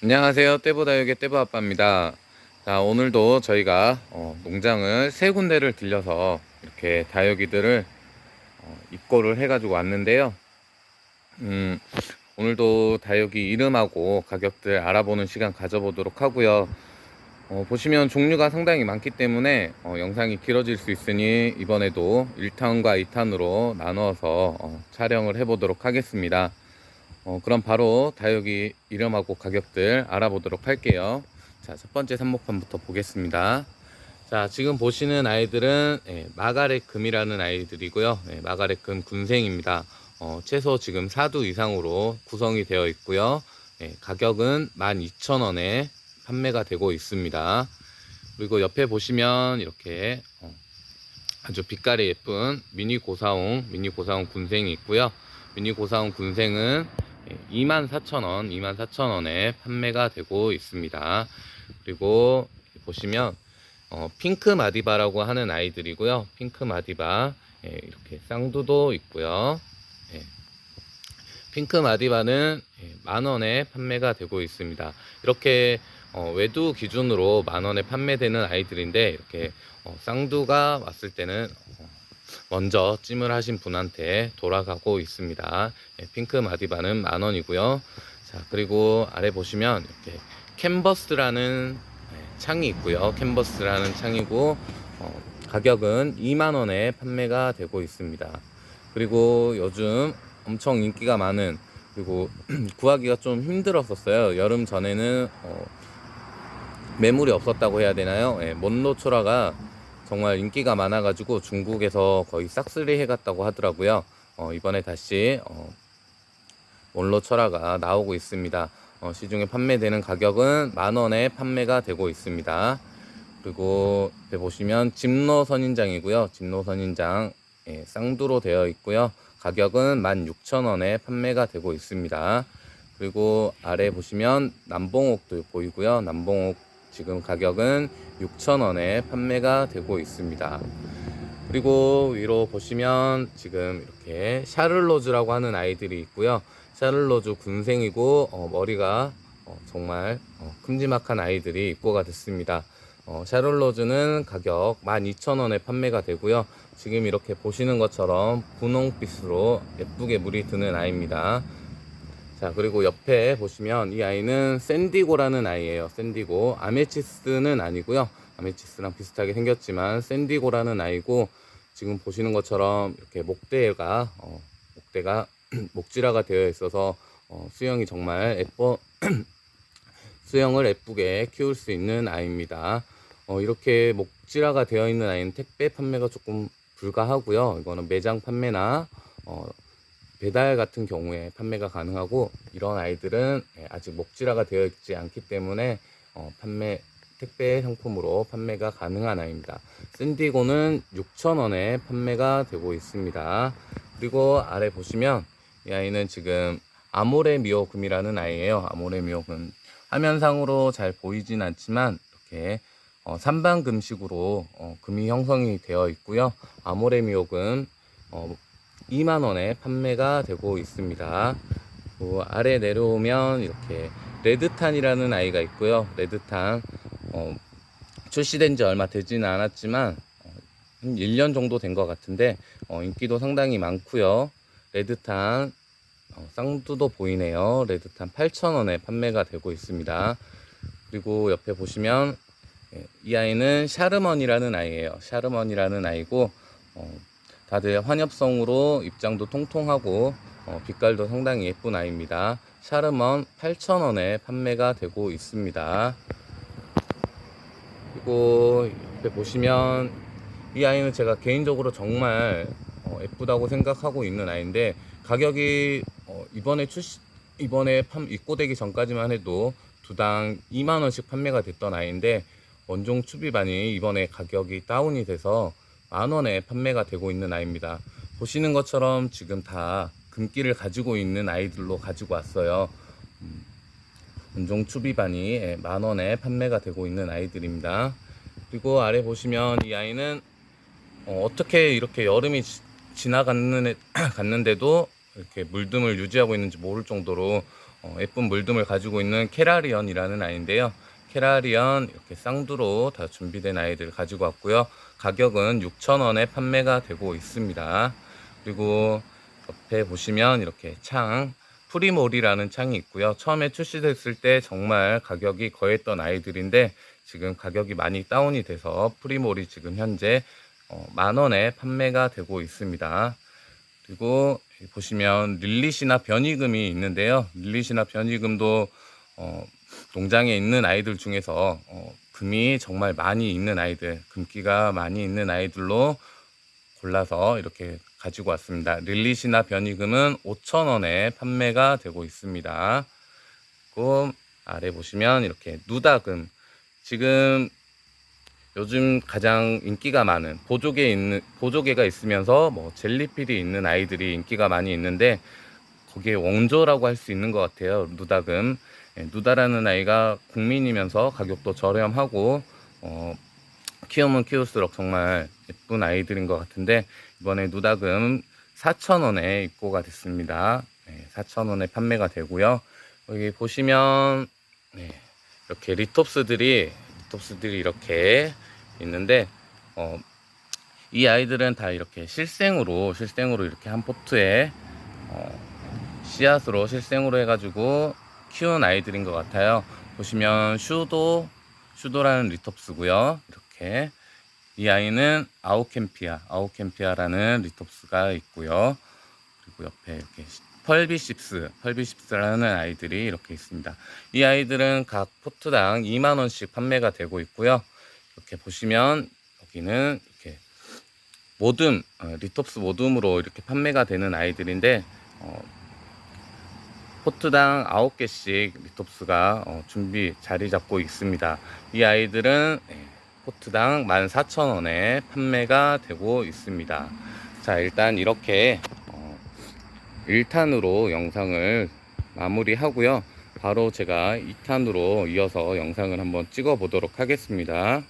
안녕하세요. 떼보다육의 떼보아빠입니다. 자, 오늘도 저희가 어, 농장을 세 군데를 들려서 이렇게 다육이들을 어, 입고를 해 가지고 왔는데요. 음, 오늘도 다육이 이름하고 가격들 알아보는 시간 가져보도록 하고요. 어, 보시면 종류가 상당히 많기 때문에 어, 영상이 길어질 수 있으니 이번에도 1탄과 2탄으로 나누어서 어, 촬영을 해보도록 하겠습니다. 어, 그럼 바로 다육이 이름하고 가격들 알아보도록 할게요. 자, 첫 번째 한목판부터 보겠습니다. 자, 지금 보시는 아이들은 예, 마가렛 금이라는 아이들이고요. 예, 마가렛 금 군생입니다. 어, 최소 지금 4두 이상으로 구성이 되어 있고요. 예, 가격은 12,000원에 판매가 되고 있습니다. 그리고 옆에 보시면 이렇게 어, 아주 빛깔이 예쁜 미니 고사홍, 미니 고사홍 군생이 있고요. 미니 고사홍 군생은 24,000원, 24,000원에 판매가 되고 있습니다. 그리고 보시면 어, 핑크 마디바라고 하는 아이들이고요. 핑크 마디바 예, 이렇게 쌍두도 있고요. 예. 핑크 마디바는 예, 만 원에 판매가 되고 있습니다. 이렇게 어, 외두 기준으로 만 원에 판매되는 아이들인데 이렇게 어, 쌍두가 왔을 때는 어, 먼저 찜을 하신 분한테 돌아가고 있습니다. 예, 핑크 마디바는 만 원이고요. 자 그리고 아래 보시면 이렇게 캔버스라는 예, 창이 있고요. 캔버스라는 창이고 어, 가격은 2만 원에 판매가 되고 있습니다. 그리고 요즘 엄청 인기가 많은 그리고 구하기가 좀 힘들었었어요. 여름 전에는 어, 매물이 없었다고 해야 되나요? 예, 몬로초라가 정말 인기가 많아가지고 중국에서 거의 싹쓸이 해갔다고 하더라고요. 어, 이번에 다시 어, 몬로초라가 나오고 있습니다. 어, 시중에 판매되는 가격은 만 원에 판매가 되고 있습니다. 그리고 보시면 집로 선인장이고요. 집로 선인장 예, 쌍두로 되어 있고요. 가격은 16,000원에 판매가 되고 있습니다. 그리고 아래 보시면 남봉옥도 보이고요. 남봉옥 지금 가격은 6,000원에 판매가 되고 있습니다. 그리고 위로 보시면 지금 이렇게 샤를로즈라고 하는 아이들이 있고요. 샤를로즈 군생이고 어, 머리가 어, 정말 어, 큼지막한 아이들이 입고가 됐습니다. 어, 샤를로즈는 가격 12,000원에 판매가 되고요. 지금 이렇게 보시는 것처럼 분홍빛으로 예쁘게 물이 드는 아이입니다. 자, 그리고 옆에 보시면 이 아이는 샌디고라는 아이예요. 샌디고. 아메치스는 아니고요. 아메치스랑 비슷하게 생겼지만 샌디고라는 아이고 지금 보시는 것처럼 이렇게 목대가 어, 목대가 목지라가 되어 있어서 어, 수영이 정말 예뻐 수영을 예쁘게 키울 수 있는 아이입니다. 어, 이렇게 목지라가 되어 있는 아이는 택배 판매가 조금 불가하고요. 이거는 매장 판매나 어, 배달 같은 경우에 판매가 가능하고 이런 아이들은 예, 아직 목지라가 되어 있지 않기 때문에 어, 판매 택배 상품으로 판매가 가능한 아이입니다. 샌디고는 6,000원에 판매가 되고 있습니다. 그리고 아래 보시면 이 아이는 지금 아모레 미오금이라는 아이예요. 아모레 미오금 화면상으로 잘 보이진 않지만 이렇게 어, 삼방 금식으로 어, 금이 형성이 되어 있고요. 아모레 미오금 어, 2만 원에 판매가 되고 있습니다. 그 아래 내려오면 이렇게 레드탄이라는 아이가 있고요. 레드탄 어, 출시된 지 얼마 되지는 않았지만 어, 한 1년 정도 된 것 같은데 어, 인기도 상당히 많고요. 레드탄 어, 쌍두도 보이네요. 레드탄 8,000원에 판매가 되고 있습니다. 그리고 옆에 보시면 예, 이 아이는 샤르먼이라는 아이예요. 샤르먼이라는 아이고 어, 다들 환엽성으로 입장도 통통하고 어, 빛깔도 상당히 예쁜 아이입니다. 샤르먼 8,000원에 판매가 되고 있습니다. 그리고 옆에 보시면 이 아이는 제가 개인적으로 정말 어, 예쁘다고 생각하고 있는 아이인데 가격이 어, 이번에 출시 이번에 판, 입고되기 전까지만 해도 두당 2만 원씩 판매가 됐던 아이인데 원종 추비반이 이번에 가격이 다운이 돼서 만 원에 판매가 되고 있는 아이입니다. 보시는 것처럼 지금 다 금기를 가지고 있는 아이들로 가지고 왔어요. 음, 원종 추비반이 예, 만 원에 판매가 되고 있는 아이들입니다. 그리고 아래 보시면 이 아이는 어, 떻게 이렇게 여름이 지, 지나갔는 갔는데도 이렇게 물듬을 유지하고 있는지 모를 정도로 어, 예쁜 물듬을 가지고 있는 케라리언이라는 아이인데요. 케라리언 이렇게 쌍두로 다 준비된 아이들 가지고 왔고요. 가격은 6,000원에 판매가 되고 있습니다. 그리고 옆에 보시면 이렇게 창 프리몰이라는 창이 있고요. 처음에 출시됐을 때 정말 가격이 거했던 아이들인데 지금 가격이 많이 다운이 돼서 프리몰이 지금 현재 어, 만 원에 판매가 되고 있습니다. 그리고 보시면 릴릿이나 변이금이 있는데요. 릴릿이나 변이금도 어, 농장에 있는 아이들 중에서 어, 금이 정말 많이 있는 아이들, 금기가 많이 있는 아이들로 골라서 이렇게 가지고 왔습니다. 릴릿이나 변이금은 5,000원에 판매가 되고 있습니다. 그리고 아래 보시면 이렇게 누다금 지금 요즘 가장 인기가 많은 보조개 있는 보조개가 있으면서 뭐 젤리필이 있는 아이들이 인기가 많이 있는데 거기에 원조라고 할 수 있는 것 같아요. 누다금 예, 누다라는 아이가 국민이면서 가격도 저렴하고 어, 키우면 키울수록 정말 예쁜 아이들인 것 같은데 이번에 누다금 4,000원에 입고가 됐습니다. 네, 4,000원에 판매가 되고요. 여기 보시면 네, 이렇게 리톱스들이 리톱스들이 이렇게 있는데 어, 이 아이들은 다 이렇게 실생으로 실생으로 이렇게 한 포트에 어, 씨앗으로 실생으로 해가지고 키운 아이들인 것 같아요. 보시면 슈도 슈도라는 리톱스고요. 이렇게 이 아이는 아우캠피아 아우캠피아라는 리톱스가 있고요. 그리고 옆에 이렇게 펄비십스 펄비십스라는 아이들이 이렇게 있습니다. 이 아이들은 각 포트당 2만 원씩 판매가 되고 있고요. 이렇게 보시면 여기는 이렇게 모듬 어, 리톱스 모듬으로 이렇게 판매가 되는 아이들인데 어, 포트당 9개씩 리톱스가 어, 준비 자리 잡고 있습니다. 이 아이들은 예, 포트당 14,000원에 판매가 되고 있습니다. 자, 일단 이렇게 어, 1탄으로 영상을 마무리하고요. 바로 제가 2탄으로 이어서 영상을 한번 찍어 보도록 하겠습니다.